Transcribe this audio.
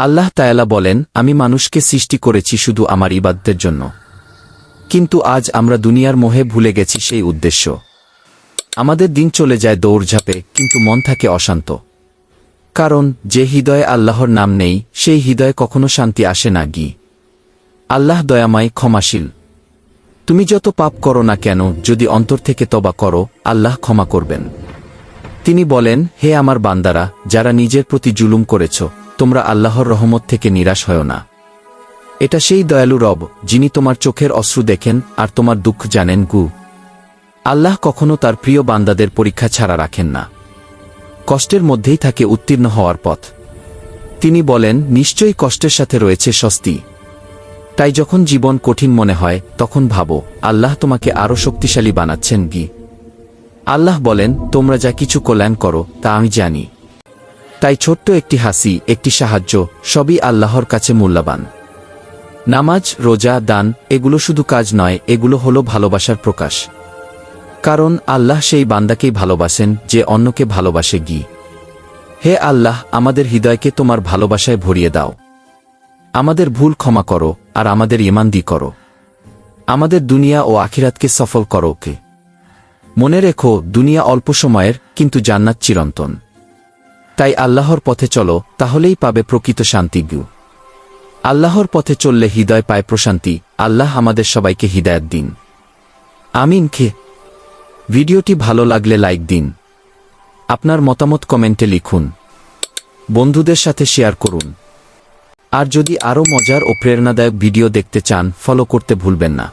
আল্লাহ তায়ালা বলেন, আমি মানুষকে সৃষ্টি করেছি শুধু আমার ইবাদদের জন্য। কিন্তু আজ আমরা দুনিয়ার মোহে ভুলে গেছি সেই উদ্দেশ্য। আমাদের দিন চলে যায় দৌড়ঝাঁপে কিন্তু মন থাকে অশান্ত। কারণ, যে হৃদয়ে আল্লাহর নাম নেই, সেই হৃদয়ে কখনো শান্তি আসে না গি। আল্লাহ দয়াময়, ক্ষমাশীল। তুমি যত পাপ করো না কেন, যদি অন্তর থেকে তবা করো, আল্লাহ ক্ষমা করবেন। তিনি বলেন, হে আমার বান্দারা, যারা নিজের প্রতি জুলুম করেছ তোমরা আল্লাহর রহমত থেকে নিরাশ হয় না। এটা সেই দয়ালু রব, যিনি তোমার চোখের অশ্রু দেখেন আর তোমার দুঃখ জানেন গু। আল্লাহ কখনো তার প্রিয় বান্দাদের পরীক্ষা ছাড়া রাখেন না। কষ্টের মধ্যেই থাকে উত্তীর্ণ হওয়ার পথ। তিনি বলেন, নিশ্চয়ই কষ্টের সাথে রয়েছে স্বস্তি। তাই যখন জীবন কঠিন মনে হয়, তখন ভাবো, আল্লাহ তোমাকে আরও শক্তিশালী বানাচ্ছেন গি। আল্লাহ বলেন, তোমরা যা কিছু কল্যাণ করো, তা আমি জানি। তাই ছোট্ট একটি হাসি, একটি সাহায্য, সবই আল্লাহর কাছে মূল্যবান। নামাজ, রোজা, দান, এগুলো শুধু কাজ নয়, এগুলো হলো ভালোবাসার প্রকাশ। কারণ আল্লাহ সেই বান্দাকেই ভালোবাসেন, যে অন্যকে ভালোবাসে গি। হে আল্লাহ, আমাদের হৃদয়কে তোমার ভালোবাসায় ভরিয়ে দাও। আমাদের ভুল ক্ষমা করো, আর আমাদের ইমানদি করো। আমাদের দুনিয়া ও আখিরাতকে সফল করো ওকে। মনে রেখো, দুনিয়া অল্প সময়ের, কিন্তু জান্নাত চিরন্তন। তাই আল্লাহর পথে চলো, তাহলেই পাবে প্রকৃত শান্তি। গু আল্লাহর পথে চললে হৃদয় পায় প্রশান্তি, আল্লাহ আমাদের সবাইকে হৃদায়ত দিন। আমিন খে। ভিডিওটি ভালো লাগলে লাইক দিন। আপনার মতামত কমেন্টে লিখুন। বন্ধুদের সাথে শেয়ার করুন। আর যদি আরও মজার ও প্রেরণাদায়ক ভিডিও দেখতে চান, ফলো করতে ভুলবেন না।